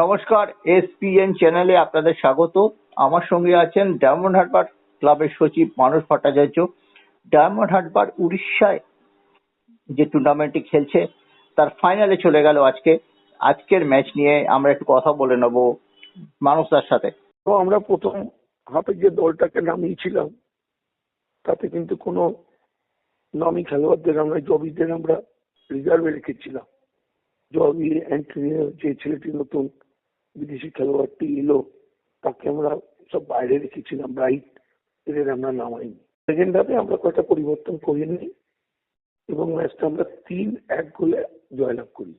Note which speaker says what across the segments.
Speaker 1: নমস্কার, এসপিএন চ্যানেলে আপনাদের স্বাগত। আমার সঙ্গে আছেন ডায়মন্ড হারবার ক্লাবের সচিব মানস ভট্টাচার্য। ডায়মন্ড হারবার উড়িষ্যায় যে টুর্নামেন্টটি খেলছে, তার ফাইনালে চলে গেল আজকে। আজকের ম্যাচ নিয়ে আমরা একটু কথা বলে নেব মানুষদার সাথে।
Speaker 2: তো আমরা প্রথম হাফে যে দলটাকে নামিয়েছিলাম, তাতে কিন্তু কোনো নামি খেলোয়াড়দের আমরা, জবিদের আমরা রিজার্ভে রেখেছিলাম। জবি, অ্যান্টনিও, যে ছেলেটি নতুন বিদেশি খেলোয়াড়টি এলো তাকে আমরা সব বাইরে রেখেছিলাম ব্রাইট এদের আমরা নামাইনি। সেকেন্ড হাফে আমরা কয়েকটা পরিবর্তন করে নিই এবং ম্যাচটা আমরা তিন এক গোলে জয়লাভ করি।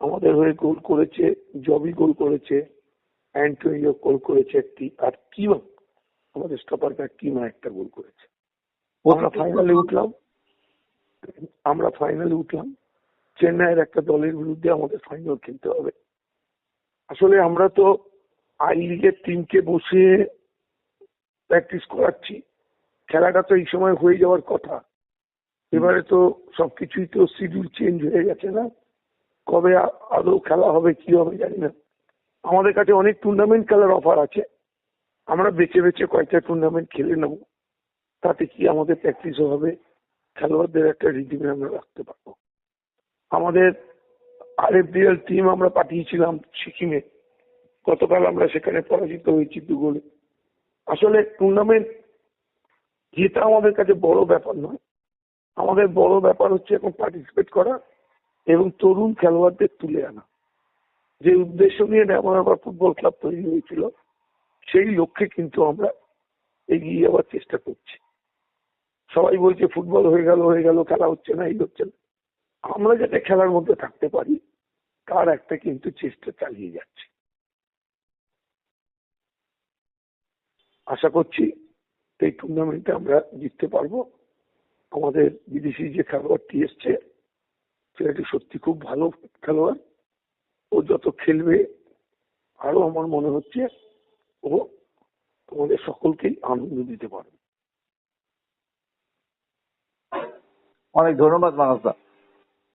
Speaker 2: আমাদের হয়ে গোল করেছে জবি গোল করেছে অ্যান্টোনিও গোল করেছে একটি আর কিমা আমাদের স্টপার ব্যাক কিমা একটা গোল করেছে। আমরা ফাইনালে উঠলাম আমরা ফাইনালে উঠলাম চেন্নাইয়ের একটা দলের বিরুদ্ধে আমাদের ফাইনাল খেলতে হবে। আসলে আমরা তো আই লিগের টিমকে বসে প্র্যাকটিস করাচ্ছি। খেলাটা তো এই সময় হয়ে যাওয়ার কথা। এবারে তো সবকিছুই তো শিডিউল চেঞ্জ হয়ে গেছে না। কবে আদৌ খেলা হবে, কি হবে জানি না। আমাদের কাছে অনেক টুর্নামেন্ট খেলার অফার আছে। আমরা বেছে বেছে কয়েকটা টুর্নামেন্ট খেলে নেব। তাতে কি আমাদের প্র্যাকটিসও হবে? খেলোয়াড়দের একটা রিদিমে আমরা রাখতে পারব। আমাদের আরএফডিএল টিম আমরা পাঠিয়েছিলাম সিকিমে। গতকাল আমরা সেখানে পরাজিত হয়েছি দু গোলে। আসলে টুর্নামেন্ট জেতা আমাদের কাছে বড় ব্যাপার নয়। আমাদের বড় ব্যাপার হচ্ছে এখন পার্টিসিপেট করা এবং তরুণ খেলোয়াড়দের তুলে আনা। যে উদ্দেশ্য নিয়ে আবার ফুটবল ক্লাব তৈরি হয়েছিল, সেই লক্ষ্যে কিন্তু আমরা এগিয়ে যাওয়ার চেষ্টা করছি। সবাই বলছে, ফুটবল হয়ে গেল হয়ে গেল, খেলা হচ্ছে না, এই হচ্ছে না। আমরা যাতে খেলার মধ্যে থাকতে পারি, তার একটা কিন্তু চেষ্টা চালিয়ে যাচ্ছে। আশা করছি এই টুর্নামেন্টে আমরা জিততে পারব। আমাদের বিদেশি যে খেলোয়াড়টি এসছে ছেলেটি সত্যি খুব ভালো খেলোয়াড়। ও যত খেলবে আরও আমার মনে হচ্ছে ও আমাদের সকলকেই আনন্দ দিতে পারবে।
Speaker 1: অনেক ধন্যবাদ মানুষদা